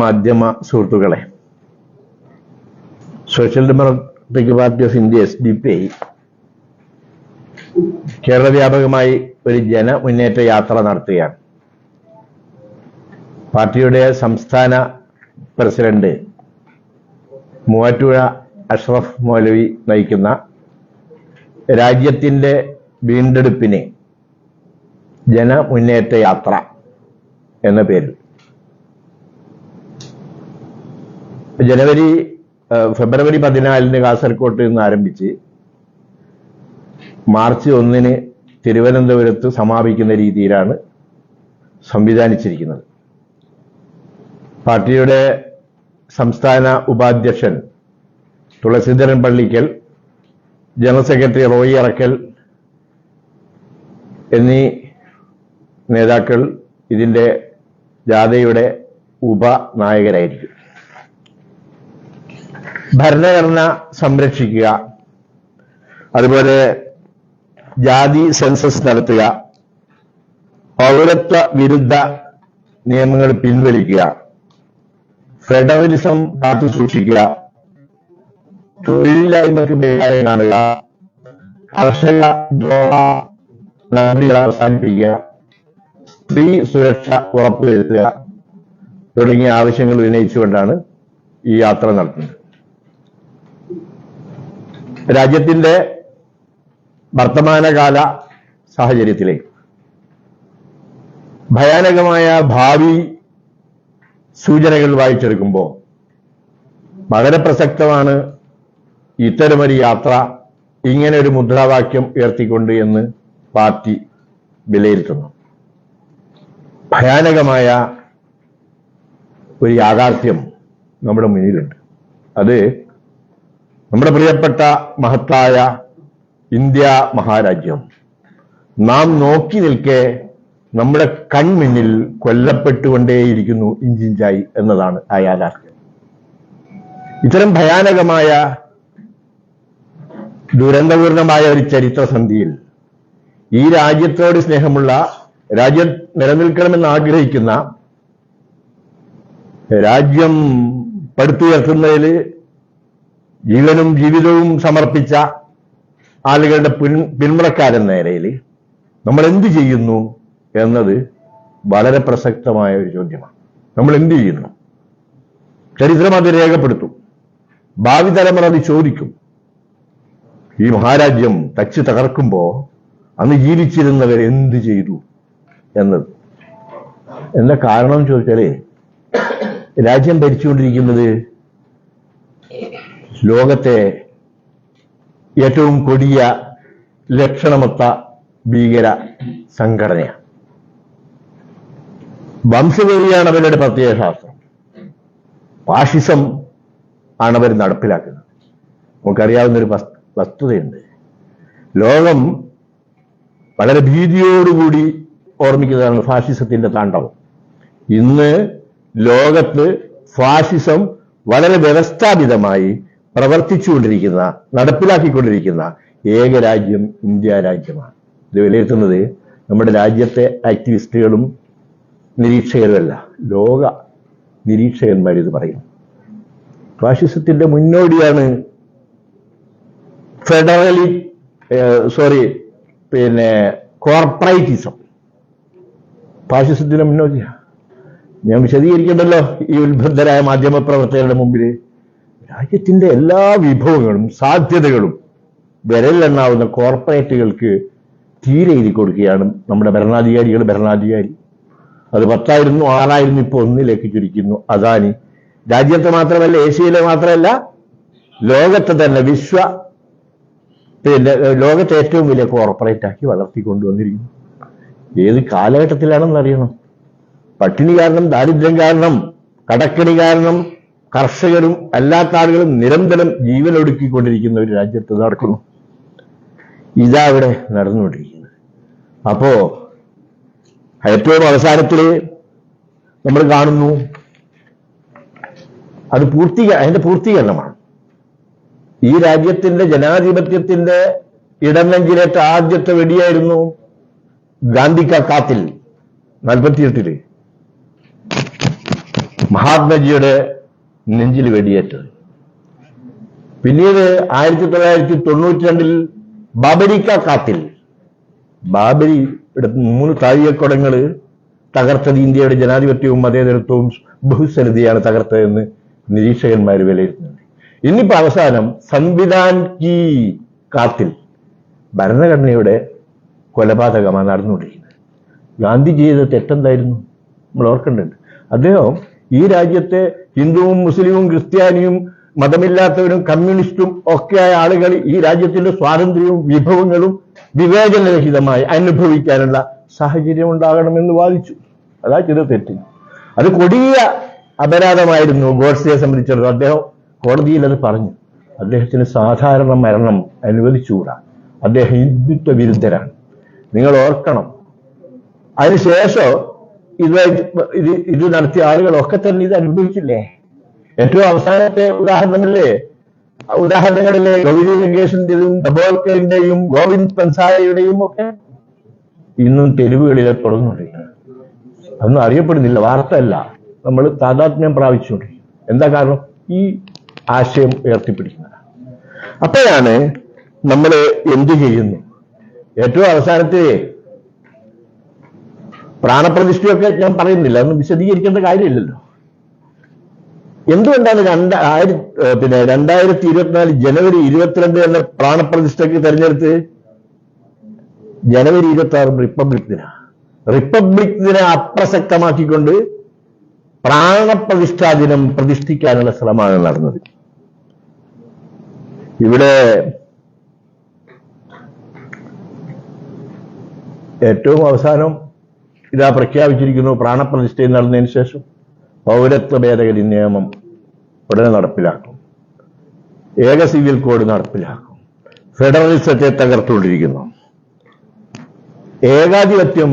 മാധ്യമ സുഹൃത്തുക്കളെ. Social democratic party of India S D P I Kerala വ്യാപകമായി ഒരു ജനമുന്നേറ്റ യാത്ര നടത്തുകയാണ്. പാർട്ടിയുടെ സംസ്ഥാന പ്രസിഡന്റ് മൂവാറ്റുപുഴ അഷ്റഫ് മൗലവി നയിക്കുന്ന രാജ്യത്തിന്റെ വീണ്ടെടുപ്പിന് ജനമുന്നേറ്റ യാത്ര എന്ന പേരിൽ. ജനുവരി ഫെബ്രുവരി പതിനാലിന് കാസർകോട്ട് നിന്ന് ആരംഭിച്ച് മാർച്ച് ഒന്നിന് തിരുവനന്തപുരത്ത് സമാപിക്കുന്ന രീതിയിലാണ് സംവിധാനിച്ചിരിക്കുന്നത്. പാർട്ടിയുടെ സംസ്ഥാന ഉപാധ്യക്ഷൻ തുളസീധരൻ പള്ളിക്കൽ ജനറൽ സെക്രട്ടറി റോയി അറക്കൽ എന്നീ നേതാക്കൾ ഇതിന്റെ ജാഥയുടെ ഉപനായകരായിരിക്കും. ഭരണഘടന സംരക്ഷിക്കുക. അതുപോലെ ജാതി സെൻസസ് നടത്തുക. പൗരത്വ വിരുദ്ധ നിയമങ്ങൾ പിൻവലിക്കുക. ഫെഡറലിസം കാത്തു സൂക്ഷിക്കുക. തൊഴിലില്ലായ്മക്ക് പരിഹാരം കാണുക. കർഷക നടപടികൾ അവസാനിപ്പിക്കുക. സ്ത്രീ സുരക്ഷ ഉറപ്പുവരുത്തുക തുടങ്ങിയ ആവശ്യങ്ങൾ ഉന്നയിച്ചുകൊണ്ടാണ് ഈ യാത്ര നടത്തുന്നത്. രാജ്യത്തിന്റെ വർത്തമാനകാല സാഹചര്യത്തിലെ ഭയാനകമായ ഭാവി സൂചനകൾ വായിച്ചെടുക്കുമ്പോൾ വളരെ പ്രസക്തമാണ് ഇത്തരമൊരു യാത്ര ഇങ്ങനെ ഒരു മുദ്രാവാക്യം ഉയർത്തിക്കൊണ്ട് എന്ന് പാർട്ടി വിലയിരുത്തുന്നു. ഭയാനകമായ ഒരു യാഥാർത്ഥ്യം നമ്മുടെ മുന്നിലുണ്ട്. അത് നമ്മുടെ പ്രിയപ്പെട്ട മഹത്തായ ഇന്ത്യ മഹാരാജ്യം. നാം നോക്കി നിൽക്കെ നമ്മുടെ കൺമുന്നിൽ കൊല്ലപ്പെട്ടുകൊണ്ടേയിരിക്കുന്നു ഇഞ്ചിഞ്ചായി എന്നതാണ് ആ യാഥാർത്ഥ്യം ഇത്തരം ഭയാനകമായ ദുരന്തപൂർണമായ ഒരു ചരിത്രസന്ധിയിൽ ഈ രാജ്യത്തോട് സ്നേഹമുള്ള രാജ്യം നിലനിൽക്കണമെന്ന് ആഗ്രഹിക്കുന്ന രാജ്യം പടുത്തുയർത്തുന്നതിൽ ജീവനും ജീവിതവും സമർപ്പിച്ച ആളുകളുടെ പിൻ പിന്മുറക്കാരെന്ന നിലയിൽ നമ്മൾ എന്ത് ചെയ്യുന്നു എന്നത് വളരെ പ്രസക്തമായ ഒരു ചോദ്യമാണ്. നമ്മൾ എന്ത് ചെയ്യുന്നു? ചരിത്രം അത് രേഖപ്പെടുത്തും. ഭാവി തലമുറ അത് ചോദിക്കും. ഈ മഹാരാജ്യം തച്ച് തകർക്കുമ്പോ അന്ന് ജീവിച്ചിരുന്നവർ എന്ത് ചെയ്തു എന്നത്. എന്താ കാരണം ചോദിച്ചാലേ രാജ്യം ഭരിച്ചുകൊണ്ടിരിക്കുന്നത് ലോകത്തെ ഏറ്റവും കൊടിയ ലക്ഷണമൊത്ത ഭീകര സംഘടനയാണ്. വംശവേലിയാണ് അവരുടെ പ്രത്യേക ശാസ്ത്രം. ഫാഷിസം ആണ് അവർ നടപ്പിലാക്കുന്നത്. നമുക്കറിയാവുന്നൊരു വസ്- വസ്തുതയുണ്ട്. ലോകം വളരെ ഭീതിയോടുകൂടി ഓർമ്മിക്കുന്നതാണ് ഫാഷിസത്തിന്റെ താണ്ഡവം. ഇന്ന് ലോകത്ത് ഫാഷിസം വളരെ വ്യവസ്ഥാപിതമായി പ്രവർത്തിച്ചുകൊണ്ടിരിക്കുന്ന നടപ്പിലാക്കിക്കൊണ്ടിരിക്കുന്ന ഏക രാജ്യം ഇന്ത്യ രാജ്യമാണ്. ഇത് വിലയിരുത്തുന്നത് നമ്മുടെ രാജ്യത്തെ ആക്ടിവിസ്റ്റുകളും നിരീക്ഷകരുമല്ല ലോക നിരീക്ഷകന്മാർ ഇത് പറയും. ഫാഷിസത്തിന്റെ മുന്നോടിയാണ് ഫെഡറലി സോറി പിന്നെ കോർപ്പറേറ്റിസം. ഫാഷിസത്തിന്റെ മുന്നോടിയാണ് ഞാൻ വിശദീകരിക്കണ്ടല്ലോ ഈ ഉത്ബദ്ധരായ മാധ്യമപ്രവർത്തകരുടെ മുമ്പിൽ രാജ്യത്തിന്റെ എല്ലാ വിഭവങ്ങളും സാധ്യതകളും വിരലിലെണ്ണാവുന്ന കോർപ്പറേറ്റുകൾക്ക് തീരെ എഴുതി കൊടുക്കുകയാണ് നമ്മുടെ ഭരണാധികാരികൾ ഭരണാധികാരി. അത് പത്തായിരുന്നു ആറായിരുന്നു ഇപ്പൊ ഒന്നിലേക്ക് ചുരുക്കുന്നു. അദാനി രാജ്യത്തെ മാത്രമല്ല ഏഷ്യയിലെ മാത്രമല്ല ലോകത്തെ തന്നെ വിശ്വ പിന്നെ ലോകത്തെ ഏറ്റവും വലിയ കോർപ്പറേറ്റ് ആക്കി വളർത്തിക്കൊണ്ടുവന്നിരിക്കുന്നു ഏത് കാലഘട്ടത്തിലാണെന്ന് അറിയണം പട്ടിണി കാരണം ദാരിദ്ര്യം കാരണം കടക്കണി കാരണം കർഷകരും അല്ലാത്ത ആളുകളും നിരന്തരം ജീവനൊടുക്കിക്കൊണ്ടിരിക്കുന്ന ഒരു രാജ്യത്ത് നടക്കുന്നു. ഇതാ ഇവിടെ നടന്നുകൊണ്ടിരിക്കുന്നത്. അപ്പോ ഏറ്റവും അവസാനത്തിൽ നമ്മൾ കാണുന്നു അത് പൂർത്തീക അതിന്റെ പൂർത്തീകരണമാണ്. ഈ രാജ്യത്തിന്റെ ജനാധിപത്യത്തിന്റെ ഇടനെഞ്ചിലേറ്റ ആദ്യത്തെ വെടിയായിരുന്നു ഗാന്ധിക്ക കാത്തിൽ നാൽപ്പത്തിയെട്ടിൽ. മഹാത്മജിയുടെ നെഞ്ചിൽ വെടിയേറ്റത്. പിന്നീട് ആയിരത്തി തൊള്ളായിരത്തി തൊണ്ണൂറ്റി രണ്ടിൽ ബാബരിക്ക കാത്തിൽ ബാബരി മൂന്ന് താഴികക്കുടങ്ങൾ തകർത്തത് ഇന്ത്യയുടെ ജനാധിപത്യവും മതേതരത്വവും ബഹുസരിതയാണ് തകർത്തതെന്ന് നിരീക്ഷകന്മാർ വിലയിരുത്തുന്നുണ്ട്. ഇന്നിപ്പോ അവസാനം സംവിധാൻ കി കാത്തിൽ ഭരണഘടനയുടെ കൊലപാതകമാണ് നടന്നുകൊണ്ടിരിക്കുന്നത്. ഗാന്ധി ചെയ്ത തെറ്റെന്തായിരുന്നു? നമ്മൾ ഓർക്കേണ്ടത് അദ്ദേഹം ഈ രാജ്യത്തെ ഹിന്ദുവും മുസ്ലിമും ക്രിസ്ത്യാനിയും മതമില്ലാത്തവരും കമ്മ്യൂണിസ്റ്റും ഒക്കെയായ ആളുകൾ ഈ രാജ്യത്തിന്റെ സ്വാതന്ത്ര്യവും വിഭവങ്ങളും വിവേചനരഹിതമായി അനുഭവിക്കാനുള്ള സാഹചര്യം ഉണ്ടാകണമെന്ന് വാദിച്ചു. അതാ ചെയ്ത തെറ്റ്. അത് കൊടിയ അപരാധമായിരുന്നു ഗോഡ്സയെ സംബന്ധിച്ചിടത്തോളം. അദ്ദേഹം കോടതിയിൽ അത് പറഞ്ഞു. അദ്ദേഹത്തിന് സാധാരണ മരണം അനുവദിച്ചുകൂടാ. അദ്ദേഹം ഹിന്ദുത്വ വിരുദ്ധരാണ്. നിങ്ങൾ ഓർക്കണം. അതിനുശേഷം ഇത് ഇത് ഇത് നടത്തിയ ആളുകളൊക്കെ തന്നെ ഇത് അനുഭവിച്ചില്ലേ? ഏറ്റവും അവസാനത്തെ ഉദാഹരണങ്ങളിലെ ഉദാഹരണങ്ങളിലെ ഗൗരി ലങ്കേഷിന്റെയും ഡബോൾക്കറിന്റെയും ഗോവിന്ദ് പൻസാരയുടെയും ഒക്കെ ഇന്നും തെരുവുകളിലെ തുടങ്ങുന്നുണ്ട്. അതൊന്നും അറിയപ്പെടുന്നില്ല വാർത്തയല്ല. നമ്മൾ താതാത്മ്യം പ്രാപിച്ചുകൊണ്ടിരിക്കും എന്താ കാരണം? ഈ ആശയം ഉയർത്തിപ്പിടിക്കുന്നത്. അപ്പോഴാണ് നമ്മൾ എന്ത് ചെയ്യുന്നു? ഏറ്റവും അവസാനത്തെ പ്രാണപ്രതിഷ്ഠയൊക്കെ ഞാൻ പറയുന്നില്ല. ഒന്നും വിശദീകരിക്കേണ്ട കാര്യമില്ലല്ലോ. എന്തുകൊണ്ടാണ് രണ്ട് ആയിര പിന്നെ രണ്ടായിരത്തി ഇരുപത്തിനാല് ജനുവരി ഇരുപത്തിരണ്ട് എന്ന പ്രാണപ്രതിഷ്ഠയ്ക്ക് തെരഞ്ഞെടുത്ത് ജനുവരി ഇരുപത്തി ആറ് റിപ്പബ്ലിക് ദിന? റിപ്പബ്ലിക് ദിന അപ്രസക്തമാക്കിക്കൊണ്ട് പ്രാണപ്രതിഷ്ഠാ ദിനം പ്രതിഷ്ഠിക്കാനുള്ള ശ്രമമാണ് നടന്നത്. ഇവിടെ ഏറ്റവും അവസാനം ഇതാ പ്രഖ്യാപിച്ചിരിക്കുന്നു പ്രാണപ്രതിഷ്ഠയിൽ നടന്നതിന് ശേഷം പൗരത്വ ഭേദഗതി നിയമം ഉടനെ നടപ്പിലാക്കും. ഏക സിവിൽ കോഡ് നടപ്പിലാക്കും. ഫെഡറലിസത്തെ തകർത്തുകൊണ്ടിരിക്കുന്നു. ഏകാധിപത്യം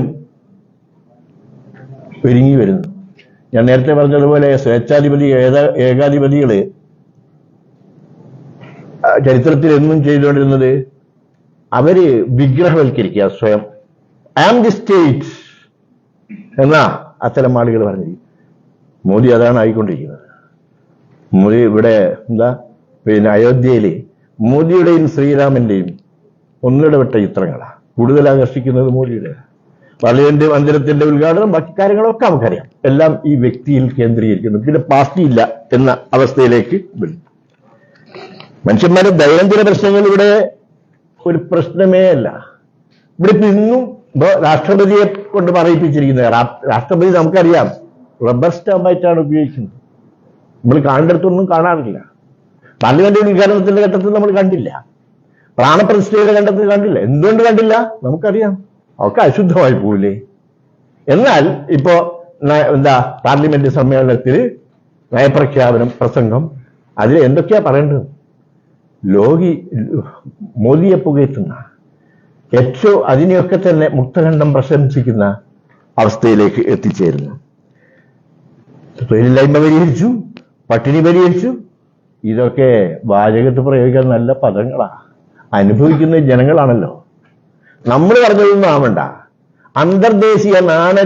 ഒരുങ്ങി വരുന്നു. ഞാൻ നേരത്തെ പറഞ്ഞതുപോലെ സ്വേച്ഛാധിപതി ഏകാധിപതികൾ ചരിത്രത്തിൽ എന്നും ചെയ്തുകൊണ്ടിരുന്നത് അവർ വിഗ്രഹവൽക്കരിക്കുക സ്വയം. ഐ ആം ദി സ്റ്റേറ്റ് എന്നാ അത്തരം ആളുകൾ പറഞ്ഞിരിക്കും മോദി അതാണ് ആയിക്കൊണ്ടിരിക്കുന്നത്. മോദി ഇവിടെ എന്താ? പിന്നെ അയോധ്യയിലെ മോദിയുടെയും ശ്രീരാമന്റെയും ഒന്നിടവിട്ട ചിത്രങ്ങളാണ് കൂടുതൽ ആകർഷിക്കുന്നത് മോദിയുടെ. പാർലമെന്റ് മന്ദിരത്തിന്റെ ഉദ്ഘാടനം ബാക്കി കാര്യങ്ങളൊക്കെ നമുക്കറിയാം. എല്ലാം ഈ വ്യക്തിയിൽ കേന്ദ്രീകരിക്കുന്നു. പിന്നെ പാർട്ടിയില്ല എന്ന അവസ്ഥയിലേക്ക് വരും. മനുഷ്യന്മാരുടെ ദൈനംദിന പ്രശ്നങ്ങൾ ഇവിടെ ഒരു പ്രശ്നമേ അല്ല. ഇവിടെ ഇന്നും ഇപ്പൊ രാഷ്ട്രപതിയെ കൊണ്ട് പറയിപ്പിച്ചിരിക്കുന്നത്. രാഷ്ട്രപതി നമുക്കറിയാം. റബ്ബർ സ്റ്റാമ്പായിട്ടാണ് ഉപയോഗിക്കുന്നത്. നമ്മൾ കാണേണ്ടടുത്തൊന്നും കാണാറില്ല. പാർലമെന്റ് ഉദ്ഘാടനത്തിന്റെ ഘട്ടത്തിൽ നമ്മൾ കണ്ടില്ല. പ്രാണപ്രതിഷ്ഠയുടെ ഘട്ടത്തിൽ കണ്ടില്ല. എന്തുകൊണ്ട് കണ്ടില്ല? നമുക്കറിയാം. ഒക്കെ അശുദ്ധമായി പോവില്ലേ? എന്നാൽ ഇപ്പോ എന്താ പാർലമെന്റ് സമ്മേളനത്തിൽ നയപ്രഖ്യാപനം പ്രസംഗം അതിൽ എന്തൊക്കെയാ പറയേണ്ടത്? ലോകി മോദിയെ പുകയത്തുന്ന ഏറ്റവും അതിനെയൊക്കെ തന്നെ മുക്തഖണ്ഡം പ്രശംസിക്കുന്ന അവസ്ഥയിലേക്ക് എത്തിച്ചേരുന്നു. തൊഴിലില്ലായ്മ പരിഹരിച്ചു പട്ടിണി പരിഹരിച്ചു. ഇതൊക്കെ വാചകത്ത് പ്രയോഗിക്കാൻ നല്ല പദങ്ങളാ. അനുഭവിക്കുന്ന ജനങ്ങളാണല്ലോ. നമ്മൾ പറഞ്ഞതൊന്നും ആവണ്ട. അന്തർദേശീയ നാണയ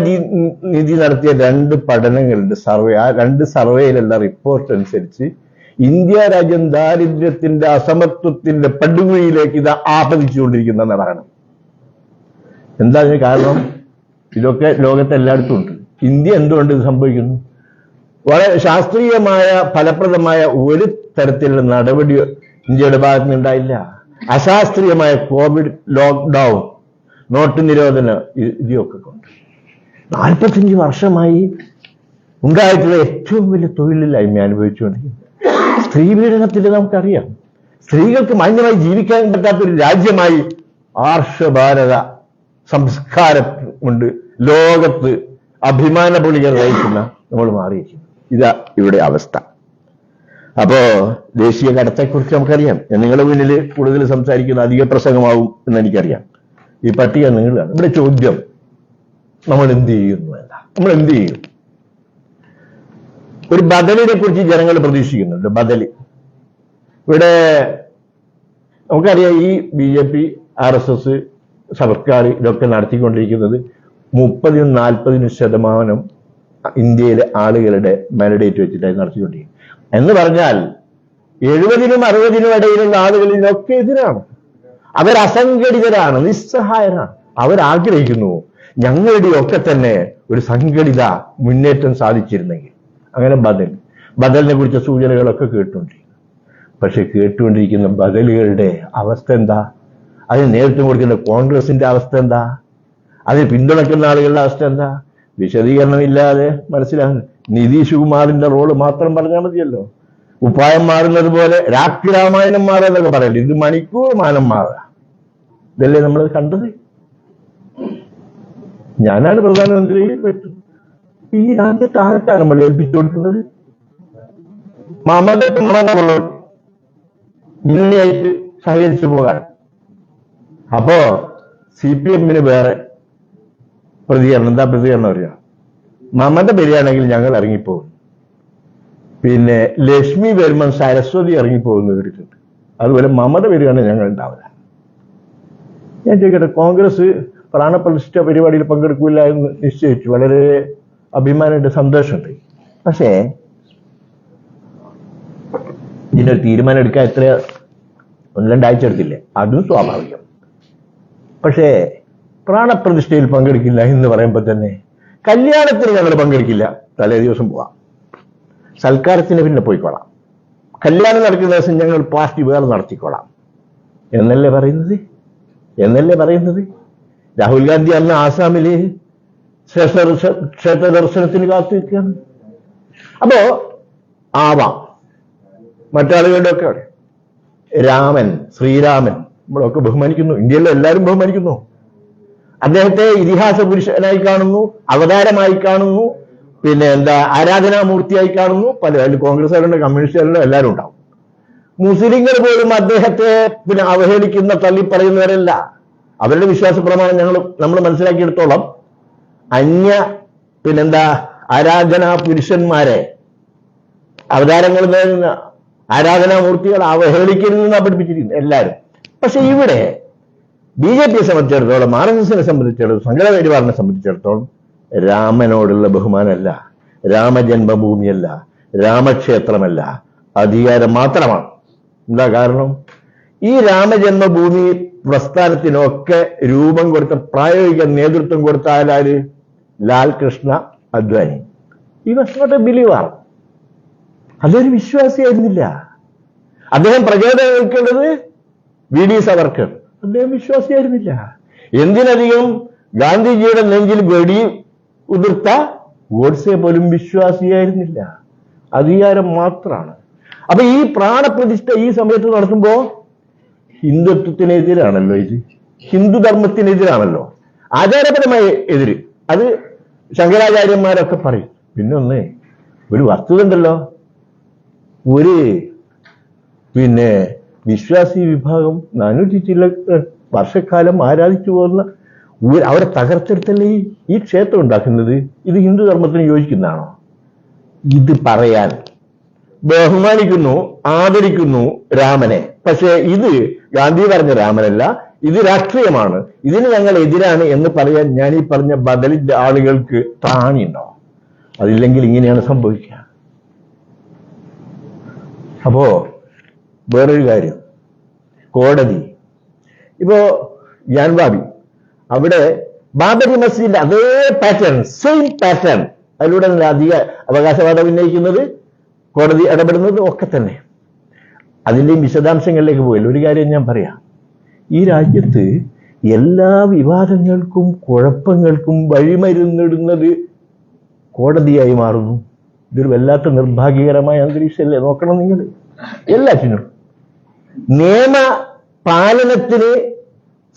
നിധി നടത്തിയ രണ്ട് പഠനങ്ങളുടെ സർവേ ആ രണ്ട് സർവേയിലുള്ള റിപ്പോർട്ട് അനുസരിച്ച് ഇന്ത്യ രാജ്യം ദാരിദ്ര്യത്തിന്റെ അസമത്വത്തിന്റെ പടുകുഴിയിലേക്ക് ഇത് ആപദിച്ചുകൊണ്ടിരിക്കുന്ന പറയണം എന്താ അതിന് കാരണം? ഇതൊക്കെ ലോകത്ത് എല്ലായിടത്തും ഉണ്ട്. ഇന്ത്യ എന്തുകൊണ്ട് ഇത് സംഭവിക്കുന്നു? വളരെ ശാസ്ത്രീയമായ ഫലപ്രദമായ ഒരു തരത്തിലുള്ള നടപടി ഇന്ത്യയുടെ ഭാഗത്ത് നിന്നുണ്ടായില്ല അശാസ്ത്രീയമായ കോവിഡ് ലോക്ക്ഡൗൺ നോട്ട് നിരോധന ഇതൊക്കെ കൊണ്ട്. നാൽപ്പത്തഞ്ച് വർഷമായി ഉണ്ടായിട്ടുള്ള ഏറ്റവും വലിയ തൊഴിലില്ലായ്മ അനുഭവിച്ചുകൊണ്ടിരിക്കുന്നത് സ്ത്രീ പീഡനത്തിൽ നമുക്കറിയാം. സ്ത്രീകൾക്ക് മാന്യമായി ജീവിക്കാൻ പറ്റാത്ത ഒരു രാജ്യമായി ആർഷഭാരത സംസ്കാരം കൊണ്ട് ലോകത്ത് അഭിമാന നയിക്കുന്ന നമ്മൾ മാറിയിരിക്കുന്നു. ഇതാ ഇവിടെ അവസ്ഥ. അപ്പോ ദേശീയ കടത്തെക്കുറിച്ച് നമുക്കറിയാം. നിങ്ങളുടെ മുന്നിൽ കൂടുതൽ സംസാരിക്കുന്ന അധിക പ്രസംഗമാവും എന്ന് എനിക്കറിയാം. ഈ പട്ടിക നിങ്ങളാണ്. ഇവിടെ ചോദ്യം. നമ്മൾ എന്ത് ചെയ്യുന്നു അല്ല നമ്മൾ എന്ത് ചെയ്യും? ഒരു ബദലിനെ കുറിച്ച് ജനങ്ങൾ പ്രതീക്ഷിക്കുന്നുണ്ട്. ബദൽ ഇവിടെ നമുക്കറിയാം ഈ B J P R S S സർക്കാർ ഇതൊക്കെ നടത്തിക്കൊണ്ടിരിക്കുന്നത് മുപ്പതിനും നാൽപ്പതിനും ശതമാനം ഇന്ത്യയിലെ ആളുകളുടെ മാൻഡേറ്റ് വെച്ചിട്ടായി നടത്തിക്കൊണ്ടിരിക്കുന്നത്. എന്ന് പറഞ്ഞാൽ എഴുപതിനും അറുപതിനും ഇടയിലുള്ള ആളുകളിലൊക്കെ എതിരാണ്. അവർ അസംഘടിതരാണ് നിസ്സഹായരാണ്. അവരാഗ്രഹിക്കുന്നു ഞങ്ങളുടെയൊക്കെ തന്നെ ഒരു സംഘടിത മുന്നേറ്റം സാധിച്ചിരുന്നെങ്കിൽ. അങ്ങനെ ബദൽ ബദലിനെ കുറിച്ച സൂചനകളൊക്കെ കേട്ടുകൊണ്ടിരിക്കുന്നു. പക്ഷെ കേട്ടുകൊണ്ടിരിക്കുന്ന ബദലുകളുടെ അവസ്ഥ എന്താ? അതിന് നേതൃത്വം കൊടുക്കുന്ന കോൺഗ്രസിന്റെ അവസ്ഥ എന്താ? അതിന് പിന്തുണയ്ക്കുന്ന ആളുകളുടെ അവസ്ഥ എന്താ? വിശദീകരണമില്ലാതെ മനസ്സിലാകുന്നു നിതീഷ് കുമാറിന്റെ റോൾ മാത്രം പറഞ്ഞാൽ മതിയല്ലോ. ഉപ്പായം മാറുന്നത് പോലെ രാത്രി രാമായണം മാറുക എന്നൊക്കെ പറയല്ലേ? ഇത് മണിക്കൂർ മാനം മാറുക. ഇതല്ലേ നമ്മൾ കണ്ടത്? ഞാനാണ് പ്രധാനമന്ത്രി ഈ രാജ്യത്ത് ആർക്കാണ് നമ്മൾ ഏൽപ്പിച്ചു കൊടുക്കുന്നത് മമത മുന്നണിയായിട്ട് സഹകരിച്ചു പോകാൻ. അപ്പോ സി പി എമ്മിന് വേറെ പ്രതികരണം എന്താ പ്രതികരണം അറിയാം? മമത വരികയാണെങ്കിൽ ഞങ്ങൾ ഇറങ്ങിപ്പോകും. പിന്നെ ലക്ഷ്മി വരുമ്പം സരസ്വതി ഇറങ്ങിപ്പോകുന്ന കേട്ടിട്ടുണ്ട്. അതുപോലെ മമത വരികയാണെങ്കിൽ ഞങ്ങൾ ഉണ്ടാവില്ല. ഞാൻ ചോദിക്കട്ടെ കോൺഗ്രസ് പ്രാണപ്രതിഷ്ഠ പരിപാടിയിൽ പങ്കെടുക്കില്ല എന്ന് നിശ്ചയിച്ചു. വളരെ അഭിമാനമായിട്ട് സന്തോഷമുണ്ട്. പക്ഷേ ഇതിനൊരു തീരുമാനം എടുക്കാൻ എത്ര ഒന്ന് രണ്ടാഴ്ച എടുത്തില്ലേ? അതും സ്വാഭാവികം. പക്ഷേ പ്രാണപ്രതിഷ്ഠയിൽ പങ്കെടുക്കില്ല എന്ന് പറയുമ്പോൾ തന്നെ കല്യാണത്തിന് ഞങ്ങൾ പങ്കെടുക്കില്ല. തലേ ദിവസം പോവാം. സൽക്കാരത്തിന് പിന്നെ പോയിക്കോളാം. കല്യാണം നടക്കുന്ന ദിവസം ഞങ്ങൾ പാർട്ടി വേറെ നടത്തിക്കോളാം. എന്നല്ലേ പറയുന്നത്? എന്നല്ലേ പറയുന്നത്? രാഹുൽ ഗാന്ധി അന്ന് ആസാമിൽ ക്ഷേത്ര ദർശ- ക്ഷേത്ര ദർശനത്തിന് കാത്തു നിൽക്കുകയാണ് അപ്പോ ആവാം. മറ്റാളുകളുടെ ഒക്കെ രാമൻ ശ്രീരാമൻ നമ്മളൊക്കെ ബഹുമാനിക്കുന്നു. ഇന്ത്യയിലെ എല്ലാവരും ബഹുമാനിക്കുന്നു. അദ്ദേഹത്തെ ഇതിഹാസ പുരുഷനായി കാണുന്നു അവതാരമായി കാണുന്നു പിന്നെ എന്താ ആരാധനാമൂർത്തിയായി കാണുന്നു പല അതിൽ കോൺഗ്രസ്സുകാരുണ്ട് കമ്മ്യൂണിസ്റ്റുകാരുണ്ട് എല്ലാവരും ഉണ്ടാവും. മുസ്ലിങ്ങൾ പോലും അദ്ദേഹത്തെ പിന്നെ അവഹേളിക്കുന്ന തള്ളി പറയുന്നവരല്ല അവരുടെ വിശ്വാസ പ്രമാണം ഞങ്ങൾ നമ്മൾ മനസ്സിലാക്കിയെടുത്തോളം അന്യ പിന്നെന്താ ആരാധനാ പുരുഷന്മാരെ അവതാരങ്ങളിൽ നിന്ന് ആരാധനാമൂർത്തികൾ അവഹേളിക്കരുതെന്നാണ് പഠിപ്പിച്ചിരിക്കുന്നത് എല്ലാവരും. പക്ഷെ ഇവിടെ ബി ജെ പിയെ സംബന്ധിച്ചിടത്തോളം ആർ എസ് എസിനെ സംബന്ധിച്ചിടത്തോളം സംഘടന പരിവാറിനെ സംബന്ധിച്ചിടത്തോളം രാമനോടുള്ള ബഹുമാനമല്ല രാമജന്മഭൂമിയല്ല രാമക്ഷേത്രമല്ല അധികാരം മാത്രമാണ്. എന്താ കാരണം? ഈ രാമജന്മഭൂമി പ്രസ്ഥാനത്തിനൊക്കെ രൂപം കൊടുത്ത പ്രായോഗിക നേതൃത്വം കൊടുത്ത ആരാര് ലാൽ കൃഷ്ണ അദ്വാനി. ഈ വാസ് നോട്ട് അതൊരു വിശ്വാസിയായിരുന്നില്ല. അദ്ദേഹം പ്രചോദനം നിൽക്കേണ്ടത് വി ഡി സവർക്കർ അദ്ദേഹം വിശ്വാസിയായിരുന്നില്ല. എന്തിനധികം ഗാന്ധിജിയുടെ നെഞ്ചിൽ വെടി ഉതിർത്ത ഗോഡ്സെ പോലും വിശ്വാസിയായിരുന്നില്ല. അധികാരം മാത്രമാണ്. അപ്പൊ ഈ പ്രാണപ്രതിഷ്ഠ ഈ സമയത്ത് നടത്തുമ്പോ ഹിന്ദുത്വത്തിനെതിരാണല്ലോ ഇത്. ഹിന്ദുധർമ്മത്തിനെതിരാണല്ലോ. ആചാരപരമായ എതിര്. അത് ശങ്കരാചാര്യന്മാരൊക്കെ പറയും. പിന്നെ ഒന്ന് ഒരു വസ്തുത ഉണ്ടല്ലോ. ഒരു പിന്നെ വിശ്വാസി വിഭാഗം നാനൂറ്റി ചില വർഷക്കാലം ആരാധിച്ചു പോകുന്ന അവരെ തകർത്തെടുത്തല്ലേ ഈ- ക്ഷേത്രം ഉണ്ടാക്കുന്നത്? ഇത് ഹിന്ദു ധർമ്മത്തിന് യോജിക്കുന്നതാണോ? ഇത് പറയാൻ ബഹുമാനിക്കുന്നു ആദരിക്കുന്നു രാമനെ. പക്ഷേ ഇത് ഗാന്ധി പറഞ്ഞ രാമനല്ല ഇത് രാഷ്ട്രീയമാണ്. ഇതിന് ഞങ്ങൾ എതിരാണ് എന്ന് പറയാൻ ഞാൻ ഈ പറഞ്ഞ ബദലിന്റെ ആളുകൾക്ക് താണിയുണ്ടോ? അതില്ലെങ്കിൽ ഇങ്ങനെയാണ് സംഭവിക്കുക. അപ്പോ വേറൊരു കാര്യം. കോടതി. ഇപ്പോ ഞാൻ ബാബി അവിടെ ബാബരി മസ്ജിദിന്റെ അതേ പാറ്റേൺ സെയിം പാറ്റേൺ അതിലൂടെ അധിക അവകാശവാദം ഉന്നയിക്കുന്നത് കോടതി ഇടപെടുന്നത് ഒക്കെ തന്നെ. അതിന്റെയും വിശദാംശങ്ങളിലേക്ക് പോയില്ല ഒരു കാര്യം ഞാൻ പറയാം. ഈ രാജ്യത്ത് എല്ലാ വിവാദങ്ങൾക്കും കുഴപ്പങ്ങൾക്കും വഴിമരുന്നിടുന്നത് കോടതിയായി മാറുന്നു. ഇതൊരു വല്ലാത്ത നിർഭാഗ്യകരമായ അന്തരീക്ഷമല്ലേ? നോക്കണം നിങ്ങൾ. എല്ലാറ്റിനും. നിയമ പാലനത്തിന്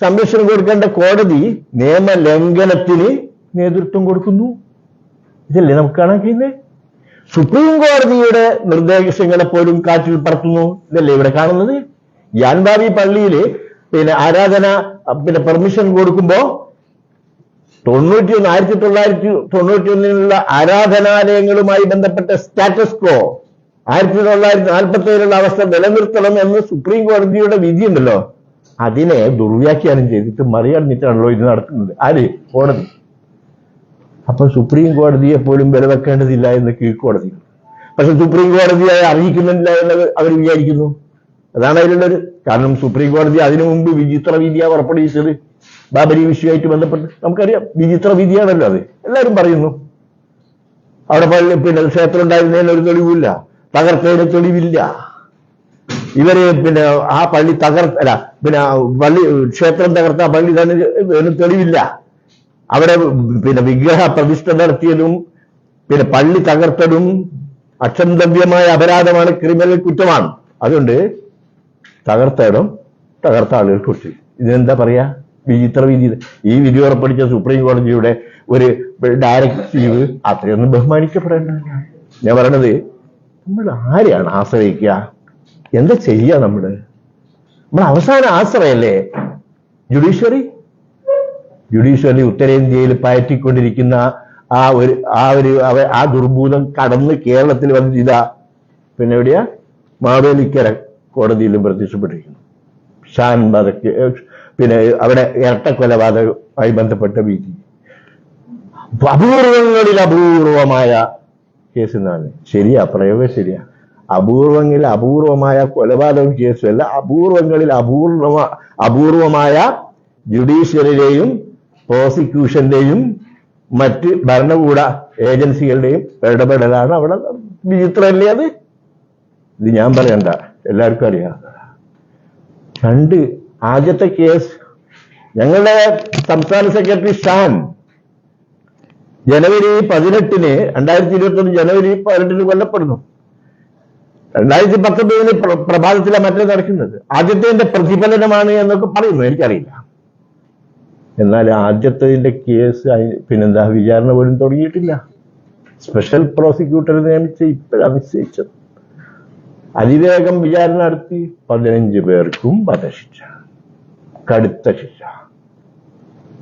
സംരക്ഷണം കൊടുക്കേണ്ട കോടതി നിയമ ലംഘനത്തിന് നേതൃത്വം കൊടുക്കുന്നു. ഇതല്ലേ നമുക്ക് കാണാൻ കഴിയുന്നത്? സുപ്രീം കോടതിയുടെ നിർദ്ദേശങ്ങളെ പോലും കാറ്റിൽ പറത്തുന്നു. ഇതല്ലേ ഇവിടെ കാണുന്നത്? യാൻബാബി പള്ളിയിൽ പിന്നെ ആരാധന പിന്നെ പെർമിഷൻ കൊടുക്കുമ്പോ തൊണ്ണൂറ്റി ഒന്ന് ആയിരത്തി തൊള്ളായിരത്തി തൊണ്ണൂറ്റി ആരാധനാലയങ്ങളുമായി ബന്ധപ്പെട്ട സ്റ്റാറ്റസ് കോ ആയിരത്തി തൊള്ളായിരത്തി നാൽപ്പത്തി ഏഴിലുള്ള അവസ്ഥ നിലനിർത്തണം എന്ന് സുപ്രീം കോടതിയുടെ വിധിയുണ്ടല്ലോ. അതിനെ ദുർവ്യാഖ്യാനം ചെയ്തിട്ട് മറികടന്നിട്ടാണല്ലോ ഇത് നടത്തുന്നത് ആര്? കോടതി. അപ്പൊ സുപ്രീം കോടതിയെ പോലും വില വെക്കേണ്ടതില്ല എന്ന് കീഴ്ക്കോടതി പക്ഷെ സുപ്രീം കോടതിയെ അറിയിക്കുന്നില്ല എന്നത് അവർ വിചാരിക്കുന്നു. അതാണ് അതിലുള്ളത്. കാരണം സുപ്രീം കോടതി അതിനു മുമ്പ് വിചിത്ര വിദ്യ പുറപ്പെടുവിച്ചത്. ബാബരി വിഷയമായിട്ട് ബന്ധപ്പെട്ട് നമുക്കറിയാം. വിചിത്ര വിധിയാണല്ലോ അത്. എല്ലാവരും പറയുന്നു. അവിടെ പിന്നെ ക്ഷേത്രം ഉണ്ടായിരുന്നതിന് ഒരു തെളിവില്ല തകർത്തതിന് തെളിവില്ല. ഇവരെ പിന്നെ ആ പള്ളി തകർ അല്ല പിന്നെ പള്ളി ക്ഷേത്രം തകർത്ത പള്ളി തന്നെ തെളിവില്ല. അവിടെ പിന്നെ വിഗ്രഹ പ്രതിഷ്ഠ നടത്തിയതും പിന്നെ പള്ളി തകർത്തതും അക്ഷന്തവ്യമായ അപരാധമാണ് ക്രിമിനൽ കുറ്റമാണ്. അതുകൊണ്ട് തകർത്തയിടം തകർത്ത ആളുകൾ കുറിച്ച് ഇതിനെന്താ പറയാ വിചിത്ര വിധി ഈ വിധി ഉറപ്പടിച്ച സുപ്രീം കോടതിയുടെ ഒരു ഡയറക്റ്റീവ് അത്രയൊന്നും ബഹുമാനിക്കപ്പെടേണ്ട ഞാൻ പറയണത് നമ്മൾ ആരെയാണ് ആശ്രയിക്കുക? എന്താ ചെയ്യുക നമ്മൾ നമ്മൾ അവസാന ആശ്രയല്ലേ? ജുഡീഷ്യറി ജുഡീഷ്യറി ഉത്തരേന്ത്യയിൽ പയറ്റിക്കൊണ്ടിരിക്കുന്ന ആ ഒരു ആ ഒരു ആ ദുർഭൂതം കടന്ന് കേരളത്തിൽ വന്ന് ഇതാ. പിന്നെ എവിടെയാ? മാവേലിക്കര കോടതിയിലും പ്രത്യക്ഷപ്പെട്ടിരിക്കുന്നു. ഷാൻ പിന്നെ അവിടെ ഇരട്ട കൊലപാതകമായി ബന്ധപ്പെട്ട വിധി അപൂർവങ്ങളിൽ അപൂർവമായ കേസ് എന്നാണ്. ശരിയാ പ്രയോഗം ശരിയാ. അപൂർവങ്ങളിൽ അപൂർവമായ കൊലപാതക കേസല്ല അപൂർവങ്ങളിൽ അപൂർവ അപൂർവമായ ജുഡീഷ്യറിയുടെയും പ്രോസിക്യൂഷന്റെയും മറ്റ് ഭരണകൂട ഏജൻസികളുടെയും ഇടപെടലാണ് അവിടെ. വിചിത്രമല്ലേ അത്? ഇത് ഞാൻ പറയണ്ട. എല്ലാവർക്കും അറിയാം. രണ്ട് ആദ്യത്തെ കേസ് ഞങ്ങളുടെ സംസ്ഥാന സെക്രട്ടറി ഷാൻ ജനുവരി പതിനെട്ടിന് രണ്ടായിരത്തി ഇരുപത്തി ഒന്ന് ജനുവരി പതിനെട്ടിന് കൊല്ലപ്പെടുന്നു. രണ്ടായിരത്തി പത്തൊമ്പതിന് പ്രഭാതത്തിലാണ് പ്രഭാതത്തിലെ മറ്റേ നടക്കുന്നത്. ആദ്യത്തെ പ്രതിഫലനമാണ് എന്നൊക്കെ പറയുന്നു. എനിക്കറിയില്ല. എന്നാൽ ആദ്യത്തെ കേസ് പിന്നെന്താ വിചാരണ പോലും തുടങ്ങിയിട്ടില്ല. സ്പെഷ്യൽ പ്രോസിക്യൂട്ടർ നിയമിച്ച് ഇപ്പോഴാണ് നിശ്ചയിച്ചത്. അതിവേഗം വിചാരണ നടത്തി പതിനഞ്ച് പേർക്കും വധശിക്ഷ കടുത്ത ശിക്ഷ.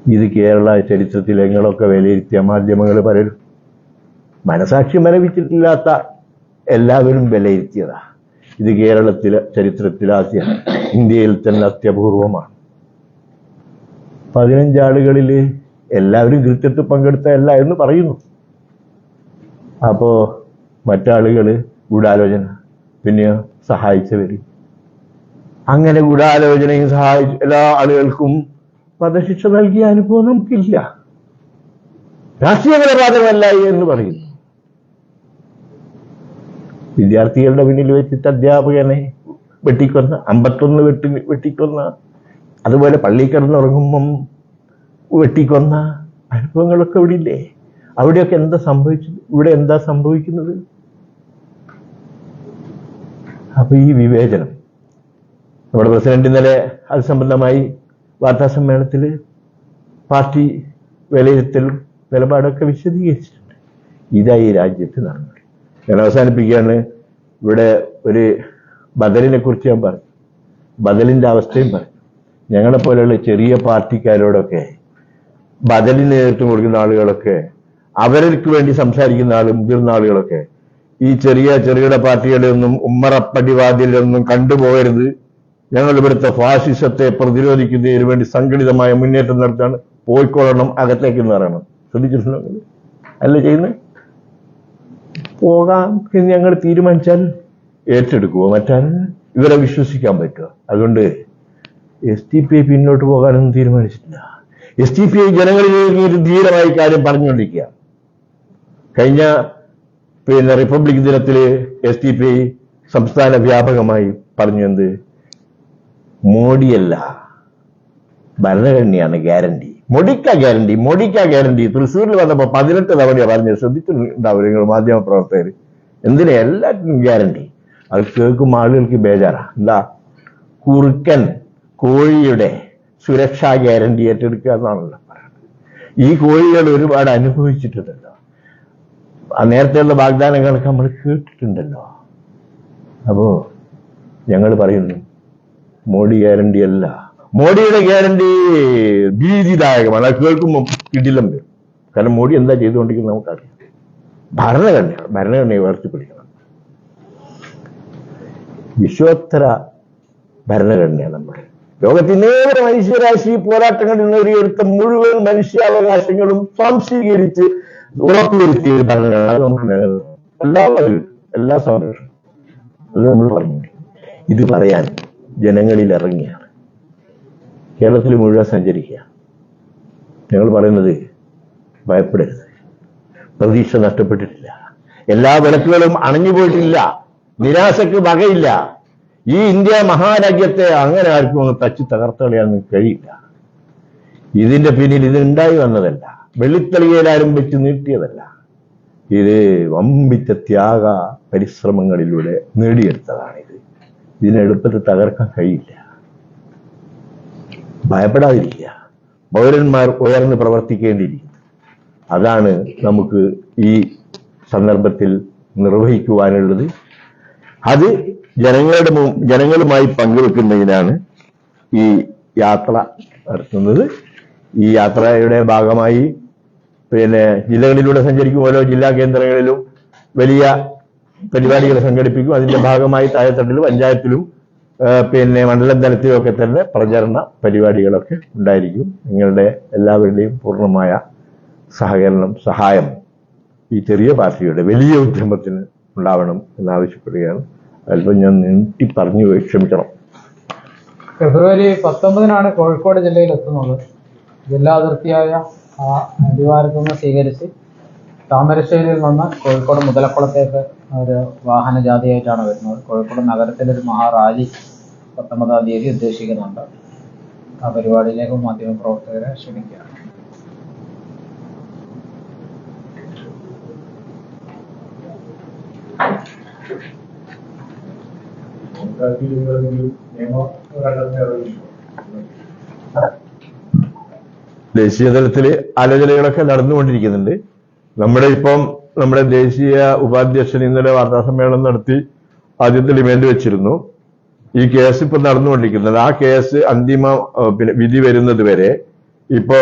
ഇത് കേരള ചരിത്രത്തിൽ എങ്ങളൊക്കെ വിലയിരുത്തിയ മാധ്യമങ്ങൾ പലരും മനസാക്ഷി മരവിച്ചിട്ടില്ലാത്ത എല്ലാവരും വിലയിരുത്തിയതാ. ഇത് കേരളത്തിലെ ചരിത്രത്തിലാദ്യ ഇന്ത്യയിൽ തന്നെ അത്യപൂർവമാണ്. പതിനഞ്ചാളുകളിൽ എല്ലാവരും കൃത്യത്തിൽ പങ്കെടുത്തതല്ല എന്ന് പറയുന്നു. അപ്പോ മറ്റാളുകൾ ഗൂഢാലോചന പിന്നെയോ സഹായിച്ചവര്. അങ്ങനെ ഗൂഢാലോചനയും സഹായിച്ച എല്ലാ ആളുകൾക്കും വധശിക്ഷ നൽകിയ അനുഭവം നമുക്കില്ല. രാഷ്ട്രീയ കൊലപാതകമല്ല എന്ന് പറയുന്നു. വിദ്യാർത്ഥികളുടെ മുന്നിൽ വെച്ചിട്ട് അധ്യാപകനെ വെട്ടിക്കൊന്ന അമ്പത്തൊന്ന് വെട്ടി വെട്ടിക്കൊന്ന അതുപോലെ പള്ളി കിടന്നുറങ്ങുമ്പം വെട്ടിക്കൊന്ന അനുഭവങ്ങളൊക്കെ ഇവിടെ ഇല്ലേ അവിടെയൊക്കെ എന്താ സംഭവിച്ചു? ഇവിടെ എന്താ സംഭവിക്കുന്നത്? അപ്പൊ ഈ വിവേചനം. നമ്മുടെ പ്രസിഡന്റ് ഇന്നലെ അത് സംബന്ധമായി വാർത്താ സമ്മേളനത്തിൽ പാർട്ടി വിലയിരുത്തലും നിലപാടൊക്കെ വിശദീകരിച്ചിട്ടുണ്ട്. ഇതായി രാജ്യത്ത് നടന്നത്. ഞാൻ അവസാനിപ്പിക്കുകയാണ്. ഇവിടെ ഒരു ബദലിനെ കുറിച്ച് ഞാൻ പറഞ്ഞു. ബദലിന്റെ അവസ്ഥയും പറഞ്ഞു. ഞങ്ങളെ പോലെയുള്ള ചെറിയ പാർട്ടിക്കാരോടൊക്കെ ബദലിന് നേതൃത്വം കൊടുക്കുന്ന ആളുകളൊക്കെ അവർക്ക് വേണ്ടി സംസാരിക്കുന്ന ആൾ മുതിർന്ന ആളുകളൊക്കെ ഈ ചെറിയ ചെറുകിട പാർട്ടികളെയൊന്നും ഉമ്മറപ്പടിവാതിലൊന്നും കണ്ടുപോകരുത്. ഞങ്ങൾ ഇവിടുത്തെ ഫാസിസത്തെ പ്രതിരോധിക്കുന്നതിന് വേണ്ടി സംഘടിതമായ മുന്നേറ്റം നടത്താണ് പോയിക്കൊള്ളണം അകത്തേക്ക് എന്ന് പറയണം. ശ്രദ്ധിച്ചിട്ടുണ്ടോ? അല്ല ചെയ്യുന്നത് പോകാം. എന്ന് ഞങ്ങൾ തീരുമാനിച്ചാൽ? ഏറ്റെടുക്കുമോ മറ്റാൽ ഇവരെ വിശ്വസിക്കാൻ പറ്റുക അതുകൊണ്ട് എസ് ടി പി ഐ പിന്നോട്ട് പോകാനൊന്നും തീരുമാനിച്ചിട്ടില്ല. എസ് ടി പി ഐ ജനങ്ങളിലേക്ക് ഒരു ധീരമായി കാര്യം പറഞ്ഞുകൊണ്ടിരിക്കുക കഴിഞ്ഞ പിന്നെ റിപ്പബ്ലിക് ദിനത്തിൽ എസ് ടി പി ഐ സംസ്ഥാന വ്യാപകമായി പറഞ്ഞു എന്ത് മോഡിയല്ല. ഭരണഘടനയാണ് ഗ്യാരണ്ടി. മൊടിക്ക ഗ്യാരണ്ടി മൊടിക്ക ഗ്യാരണ്ടി. തൃശ്ശൂരിൽ വന്നപ്പോ പതിനെട്ട് തവണ പറഞ്ഞു ശ്രദ്ധിച്ചിട്ടുണ്ടാവും നിങ്ങൾ മാധ്യമ പ്രവർത്തകർ എന്തിനാ എല്ലാറ്റിനും ഗ്യാരണ്ടി? അത് കേൾക്കും ആളുകൾക്ക് ബേജാറാ. എന്താ? കുറുക്കൻ കോഴിയുടെ സുരക്ഷാ ഗ്യാരണ്ടി ഏറ്റെടുക്കുക എന്നാണല്ലോ പറയുന്നത്. ഈ കോഴികൾ ഒരുപാട് അനുഭവിച്ചിട്ടുണ്ടല്ലോ. ആ നേരത്തെയുള്ള വാഗ്ദാനങ്ങളൊക്കെ നമ്മൾ കേട്ടിട്ടുണ്ടല്ലോ. അപ്പോ ഞങ്ങൾ പറയുന്നു മോഡി ഗ്യാരണ്ടി അല്ല. മോഡിയുടെ ഗ്യാരണ്ടി ഭീതിദായകമാണ്. അത് കേൾക്കുമ്പോൾ കിടിലം വരും. കാരണം മോഡി എന്താ ചെയ്തുകൊണ്ടിരിക്കുന്നത് നമുക്കറിയാം. ഭരണഘടന ഭരണഘടനയെ ഉയർത്തിപ്പിടിക്കണം വിശ്വോത്തര ഭരണഘടനയാണ് നമ്മുടെ. ലോകത്തിനേറെ മനുഷ്യരാശി പോരാട്ടങ്ങളിൽ നേടിയെടുത്ത മുഴുവൻ മനുഷ്യാവകാശങ്ങളും സ്വാംശീകരിച്ച് ഉറപ്പുവരുത്തിയ ഒരു ഭരണഘടന. നമുക്ക് എല്ലാ സംരക്ഷണം അത് നമ്മൾ പറഞ്ഞു ഇത് പറയാൻ ജനങ്ങളിൽ ഇറങ്ങിയാണ് കേരളത്തിൽ മുഴുവൻ സഞ്ചരിക്കുക ഞങ്ങൾ പറയുന്നത് ഭയപ്പെടരുത്. പ്രതീക്ഷ നഷ്ടപ്പെട്ടിട്ടില്ല. എല്ലാ വിളക്കുകളും അണഞ്ഞു പോയിട്ടില്ല. നിരാശക്ക് വകയില്ല. ഈ ഇന്ത്യ മഹാരാജ്യത്തെ അങ്ങനെ ആർക്കും അങ്ങ് തച്ച് തകർത്തളയാൻ കഴിയില്ല. ഇതിന്റെ പിന്നിൽ ഇത് ഉണ്ടായി വന്നതല്ല. വെള്ളിത്തളികയിലാരും വെച്ച് നീട്ടിയതല്ല. ഇത് വമ്പിച്ച ത്യാഗ പരിശ്രമങ്ങളിലൂടെ നേടിയെടുത്തതാണിത്. ഇതിനെ എളുപ്പത്തിൽ തകർക്കാൻ കഴിയില്ല. ഭയപ്പെടാതിരിക്കുക. പൗരന്മാർ ഉയർന്ന് പ്രവർത്തിക്കേണ്ടിയിരിക്കുന്നു. അതാണ് നമുക്ക് ഈ സന്ദർഭത്തിൽ നിർവഹിക്കുവാനുള്ളത്. അത് ജനങ്ങളുടെ ജനങ്ങളുമായി പങ്കുവെക്കുന്നതിനാണ് ഈ യാത്ര നടത്തുന്നത്. ഈ യാത്രയുടെ ഭാഗമായി പിന്നെ ജില്ലകളിലൂടെ സഞ്ചരിക്കും ഓരോ ജില്ലാ കേന്ദ്രങ്ങളിലും വലിയ പരിപാടികൾ സംഘടിപ്പിക്കും. അതിന്റെ ഭാഗമായി താഴെത്തട്ടിൽ പഞ്ചായത്തിലും പിന്നെ മണ്ഡലം തലത്തിലും ഒക്കെ തന്നെ പ്രചരണ പരിപാടികളൊക്കെ ഉണ്ടായിരിക്കും. നിങ്ങളുടെ എല്ലാവരുടെയും പൂർണമായ സഹകരണം സഹായം ഈ ചെറിയ പാർട്ടിയുടെ വലിയ ഉദ്യമത്തിന് ഉണ്ടാവണം എന്നാവശ്യപ്പെടുകയാണ്. അല്പം ഞാൻ നീട്ടി പറഞ്ഞു ക്ഷമിക്കണം. ഫെബ്രുവരി പത്തൊമ്പതിനാണ് കോഴിക്കോട് ജില്ലയിൽ എത്തുന്നത് ജില്ലാ അതിർത്തിയായ ആ നിന്ന് സ്വീകരിച്ച് താമരശ്ശേരിയിൽ നിന്ന് കോഴിക്കോട് മുതലക്കുളത്തേക്ക് ഒരു വാഹന ജാഥയായിട്ടാണ് വരുന്നത്. കോഴിക്കോട് നഗരത്തിലൊരു മഹാറാലി പത്തൊമ്പതാം തീയതി ഉദ്ദേശിക്കുന്നുണ്ട്. ആ പരിപാടിയിലേക്ക് മാധ്യമപ്രവർത്തകരെ ക്ഷണിക്കുകയാണ്. ദേശീയ തലത്തിൽ ആലോചനകളൊക്കെ നടന്നുകൊണ്ടിരിക്കുന്നുണ്ട്. നമ്മുടെ ഇപ്പം നമ്മുടെ ദേശീയ ഉപാധ്യക്ഷൻ ഇന്നലെ വാർത്താ സമ്മേളനം നടത്തി ആദ്യത്തെ ഡിമാൻഡ് വെച്ചിരുന്നു. ഈ കേസ് ഇപ്പൊ നടന്നുകൊണ്ടിരിക്കുന്നത്. ആ കേസ് അന്തിമ പിന്നെ വിധി വരുന്നത് വരെ ഇപ്പോ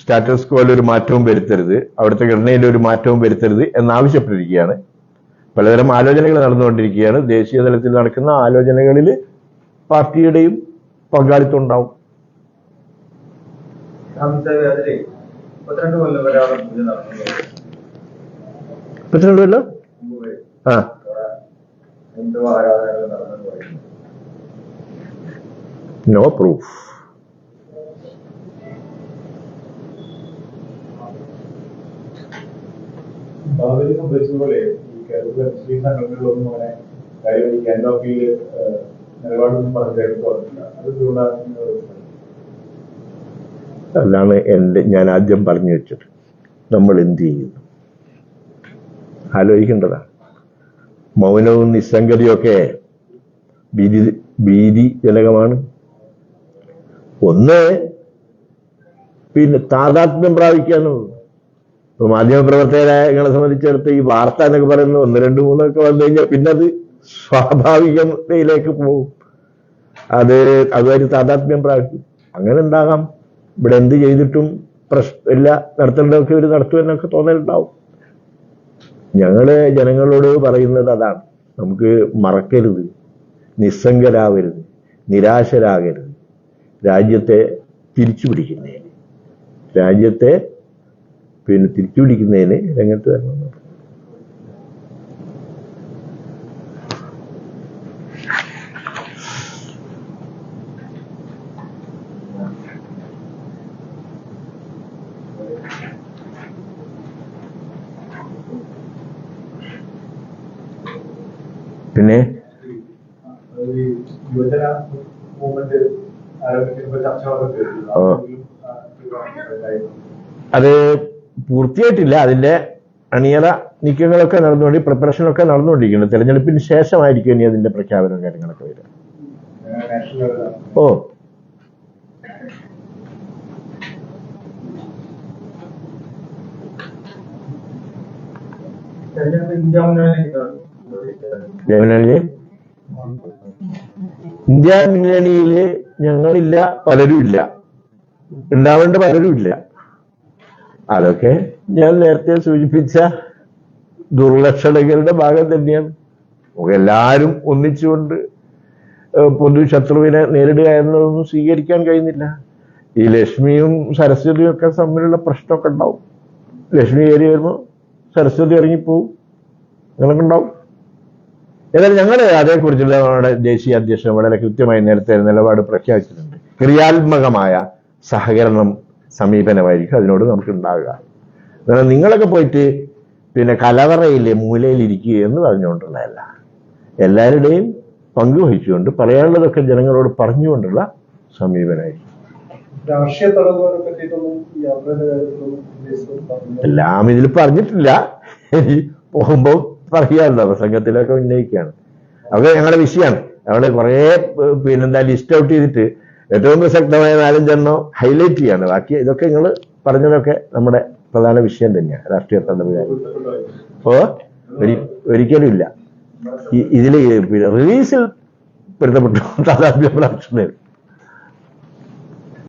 സ്റ്റാറ്റസ് കോയിൽ ഒരു മാറ്റവും വരുത്തരുത് അവിടുത്തെ ഘടനയിൽ ഒരു മാറ്റവും വരുത്തരുത് എന്നാവശ്യപ്പെട്ടിരിക്കുകയാണ്. പലതരം ആലോചനകൾ നടന്നുകൊണ്ടിരിക്കുകയാണ്. ദേശീയ തലത്തിൽ നടക്കുന്ന ആലോചനകളിൽ പാർട്ടിയുടെയും പങ്കാളിത്തം ഉണ്ടാവും. മുപ്പത്തിരണ്ട് കൊല്ലം വരെ നടന്നത് വരെ ആ. നോ പ്രൂഫ് ബാബരി സംഭവിച്ചതുപോലെ ഈ കേരളത്തിലെ മുസ്ലിം സംഘടനകളൊന്നും അങ്ങനെ കാര്യം ഈ കേന്ദ്ര അപ്പീൽ നിലപാടൊന്നും പറഞ്ഞു കേട്ടു പറഞ്ഞില്ല അത് ചൂടാക്കുന്ന അതാണ് എന്റെ ഞാൻ ആദ്യം പറഞ്ഞു വെച്ചത്. നമ്മൾ എന്ത് ചെയ്യുന്നു? ആലോചിക്കേണ്ടതാണ്. മൗനവും നിസ്സംഗതയൊക്കെ ഭീതി ഭീതിജനകമാണ്. ഒന്ന് പിന്നെ താതാത്മ്യം പ്രാപിക്കാനുള്ളൂ ഇപ്പൊ മാധ്യമപ്രവർത്തകരെ സംബന്ധിച്ചിടത്ത് ഈ വാർത്ത എന്നൊക്കെ പറയുന്നത് ഒന്ന് രണ്ട് മൂന്നൊക്കെ വന്നു കഴിഞ്ഞാൽ പിന്നെ അത് സ്വാഭാവികതയിലേക്ക് പോകും. അത് അതൊരു താതാത്മ്യം പ്രാപിക്കും. അങ്ങനെ ഉണ്ടാകാം. ഇവിടെ എന്ത് ചെയ്തിട്ടും പ്രശ്ന ഇല്ല നടത്തേണ്ടതൊക്കെ ഒരു നടത്തുമെന്നൊക്കെ തോന്നലുണ്ടാവും. ഞങ്ങൾ ജനങ്ങളോട് പറയുന്നത് അതാണ്. നമുക്ക് മറക്കരുത് നിസ്സംഗരാകരുത് നിരാശരാകരുത്. രാജ്യത്തെ തിരിച്ചു പിടിക്കുന്നതിന് രാജ്യത്തെ പിന്നെ തിരിച്ചു പിടിക്കുന്നതിന് രംഗത്ത് വരണം. അത് പൂർത്തിയായിട്ടില്ല. അതിന്റെ അണിയറ നീക്കങ്ങളൊക്കെ നടന്നുകൊണ്ട് പ്രിപ്പറേഷനൊക്കെ നടന്നുകൊണ്ടിരിക്കുന്നു. തെരഞ്ഞെടുപ്പിന് ശേഷമായിരിക്കും ഇനി അതിന്റെ പ്രഖ്യാപനവും കാര്യങ്ങളൊക്കെ വരിക. ഓ. ഇന്ത്യ മുന്നണിയിൽ ഞങ്ങളില്ല. പലരും ഇല്ല. ഉണ്ടാവേണ്ട പലരും ഇല്ല. അതൊക്കെ ഞാൻ നേരത്തെ സൂചിപ്പിച്ച ദുർലക്ഷണങ്ങളുടെ ഭാഗം തന്നെയാണ്. എല്ലാവരും ഒന്നിച്ചുകൊണ്ട് ഏഹ് പൊതു ശത്രുവിനെ നേരിടുക എന്നതൊന്നും സ്വീകരിക്കാൻ കഴിയുന്നില്ല. ഈ ലക്ഷ്മിയും സരസ്വതിയും ഒക്കെ തമ്മിലുള്ള പ്രശ്നമൊക്കെ ഉണ്ടാവും. ലക്ഷ്മി കയറി വരുമ്പോൾ സരസ്വതി ഇറങ്ങിപ്പോവും. അങ്ങനൊക്കെ ഉണ്ടാവും. ഏതായാലും ഞങ്ങൾ അതേക്കുറിച്ചുള്ള നമ്മുടെ ദേശീയ അധ്യക്ഷൻ വളരെ കൃത്യമായി നേരത്തെ നിലപാട് പ്രഖ്യാപിച്ചിട്ടുണ്ട്. ക്രിയാത്മകമായ സഹകരണം സമീപനമായിരിക്കും അതിനോട് നമുക്ക് ഉണ്ടാകുക എന്നാൽ നിങ്ങളൊക്കെ പോയിട്ട് പിന്നെ കലവറയിലെ മൂലയിൽ ഇരിക്കുക എന്ന് പറഞ്ഞുകൊണ്ടുള്ളതല്ല. എല്ലാവരുടെയും പങ്കുവഹിച്ചുകൊണ്ട് പറയാനുള്ളതൊക്കെ ജനങ്ങളോട് പറഞ്ഞുകൊണ്ടുള്ള സമീപനമായിരിക്കും. രാഷ്ട്രീയ തടവുകാരെ പറ്റിയിട്ടൊന്നും യാത്രയുടെ കാര്യത്തിലൊന്നും. എല്ലാം ഇതിൽ പറഞ്ഞിട്ടില്ല. പോകുമ്പോൾ പറയാറുണ്ട് പ്രസംഗത്തിലൊക്കെ ഉന്നയിക്കുകയാണ്. അതൊക്കെ ഞങ്ങളുടെ വിഷയമാണ്. ഞങ്ങൾ കുറേ പിന്നെന്താ ലിസ്റ്റ് ഔട്ട് ചെയ്തിട്ട് ഏറ്റവും പ്രസക്തമായ നാലഞ്ചെണ്ണം ഹൈലൈറ്റ് ചെയ്യാണ്. ബാക്കി ഇതൊക്കെ നിങ്ങൾ പറഞ്ഞതൊക്കെ നമ്മുടെ പ്രധാന വിഷയം തന്നെയാണ് രാഷ്ട്രീയ തടവുകാർ അപ്പോ ഓ ഒരി- ഒരിക്കലും ഇല്ല. ഇതിൽ റിലീസിൽ പൊരുത്തപ്പെട്ടു. താതാത്മ്യ